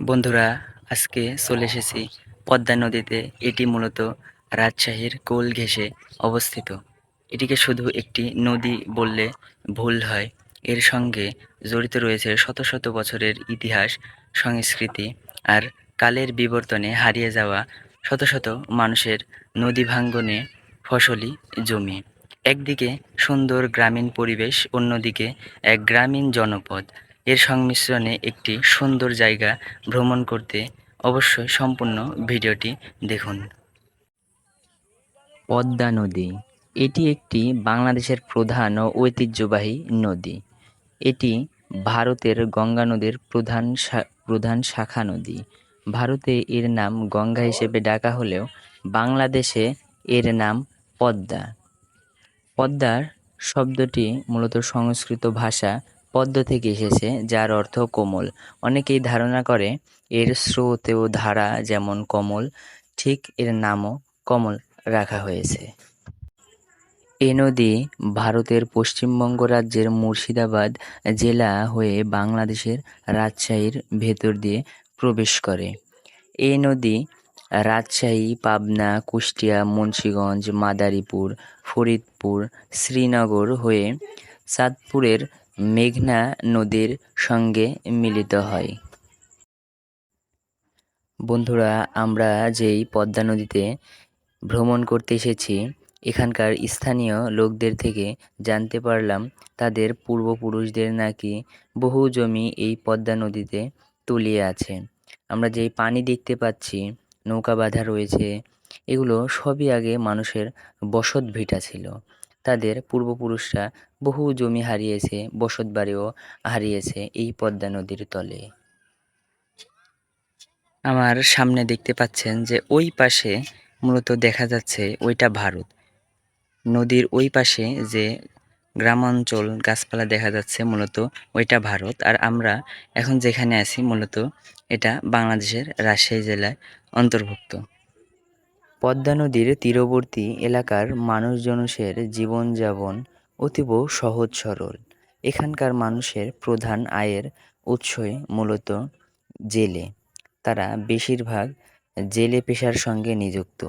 বন্ধুরা, আজকে চলে এসেছি পদ্মা নদীতে। এটি মূলত রাজশাহীর কোল ঘেঁষে অবস্থিত। এটিকে শুধু একটি নদী বললে ভুল হয়। এর সঙ্গে জড়িত রয়েছে শত শত বছরের ইতিহাস, সংস্কৃতি আর কালের বিবর্তনে হারিয়ে যাওয়া শত শত মানুষের নদী ভাঙ্গনে ফসলি জমি। একদিকে সুন্দর গ্রামীণ পরিবেশ, অন্যদিকে এক গ্রামীণ জনপদ। এর সংমিশ্রণে একটি সুন্দর জায়গা ভ্রমণ করতে অবশ্যই সম্পূর্ণ ভিডিওটি দেখুন। পদ্মা নদী। এটি একটি বাংলাদেশের প্রধান ও ঐতিহ্যবাহী নদী। এটি ভারতের গঙ্গা নদীর প্রধান প্রধান শাখা নদী। ভারতে এর নাম গঙ্গা হিসেবে ডাকা হলেও বাংলাদেশে এর নাম পদ্মা। পদ্মার শব্দটি মূলত সংস্কৃত ভাষা পদ্ম থেকে এসেছে, যার অর্থ কোমল। অনেকেই ধারণা করে এর স্রোত ও ধারা যেমন কমল, ঠিক এর নামও কমল রাখা হয়েছে। এ নদী ভারতের পশ্চিমবঙ্গ রাজ্যের মুর্শিদাবাদ জেলা হয়ে বাংলাদেশের রাজশাহীর ভেতর দিয়ে প্রবেশ করে। এই নদী রাজশাহী, পাবনা, কুষ্টিয়া, মুন্সীগঞ্জ, মাদারীপুর, ফরিদপুর, শ্রীনগর হয়ে চাঁদপুরের মেঘনা নদীর সঙ্গে মিলিত হয়। বন্ধুরা, আমরা যেই পদ্মা নদীতে ভ্রমণ করতে এসেছি, এখানকার স্থানীয় লোকদের থেকে জানতে পারলাম, তাদের পূর্বপুরুষদের নাকি বহু জমি এই পদ্মা নদীতে তলিয়ে আছে। আমরা যেই পানি দেখতে পাচ্ছি, নৌকা বাঁধা রয়েছে, এগুলো সবই আগে মানুষের বসত ভিটা ছিল। তাদের পূর্বপুরুষরা বহু জমি হারিয়েছে বসত বাড়িও হারিয়েছে এই পদ্মা নদীর তলে। আমার সামনে দেখতে পাচ্ছেন যে ওই পাশে মূলত দেখা যাচ্ছে ওইটা ভারত। নদীর ওই পাশে যে গ্রামাঞ্চল গাছপালা দেখা যাচ্ছে মূলত ওইটা ভারত। আর আমরা এখন যেখানে আছি মূলত এটা বাংলাদেশের রাজশাহী জেলায় অন্তর্ভুক্ত। পদ্মা নদীর তীরবর্তী এলাকার মানুষজনুষের জীবনযাপন অতীব সহজ সরল। এখানকার মানুষের প্রধান আয়ের উৎসই মূলত জেলে। তারা বেশিরভাগ জেলে পেশার সঙ্গে নিযুক্ত।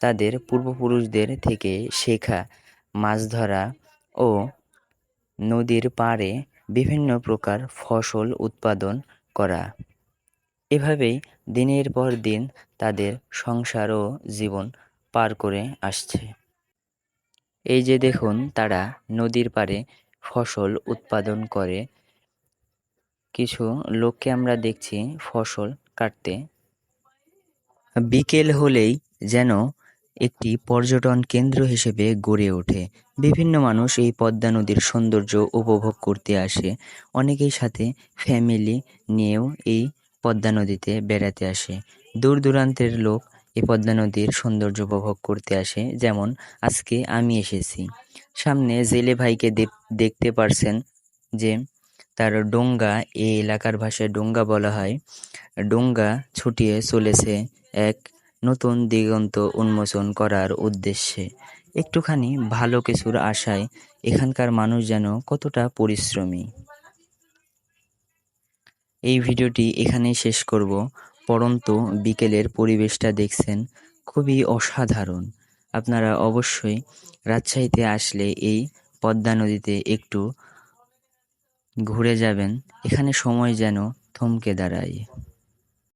তাদের পূর্বপুরুষদের থেকে শেখা মাছ ধরা ও নদীর পাড়ে বিভিন্ন প্রকার ফসল উৎপাদন করা। এভাবেই দিনের পর দিন তাদের সংসার ও জীবন পার করে আসছে। এই যে দেখুন, তারা নদীর পাড়ে ফসল উৎপাদন করে। কিছু লোককে আমরা দেখছি ফসল কাটতে। বিকেল হলেই যেন একটি পর্যটন কেন্দ্র হিসেবে গড়ে ওঠে। বিভিন্ন মানুষ এই পদ্মা নদীর সৌন্দর্য উপভোগ করতে আসে। অনেকেই সাথে ফ্যামিলি নিয়েও এই পদ্মা নদীতে বেড়াতে আসে। দূর দূরান্তের লোক এই পদ্মা নদীর সৌন্দর্য উপভোগ করতে আসে, যেমন আজকে আমি এসেছি। সামনে জেলে ভাইকে দেখ- দেখতে পারছেন যে তার ডোঙ্গা এই এলাকার ভাষায় ডোঙ্গা বলা হয়। ডোঙ্গা ছুটিয়ে চলেছে এক নতুন দিগন্ত উন্মোচন করার উদ্দেশ্যে। একটুখানি ভালো কিছুর আশায় এখানকার মানুষ যেন কতটা পরিশ্রমী। এই ভিডিওটি এখানেই শেষ করব। পরন্তু বিকেলের পরিবেশটা দেখছেন খুবই অসাধারণ। আপনারা অবশ্যই রাজশাহীতে আসলে এই পদ্মা নদীতে একটু ঘুরে যাবেন। এখানে সময় যেন থমকে দাঁড়ায়।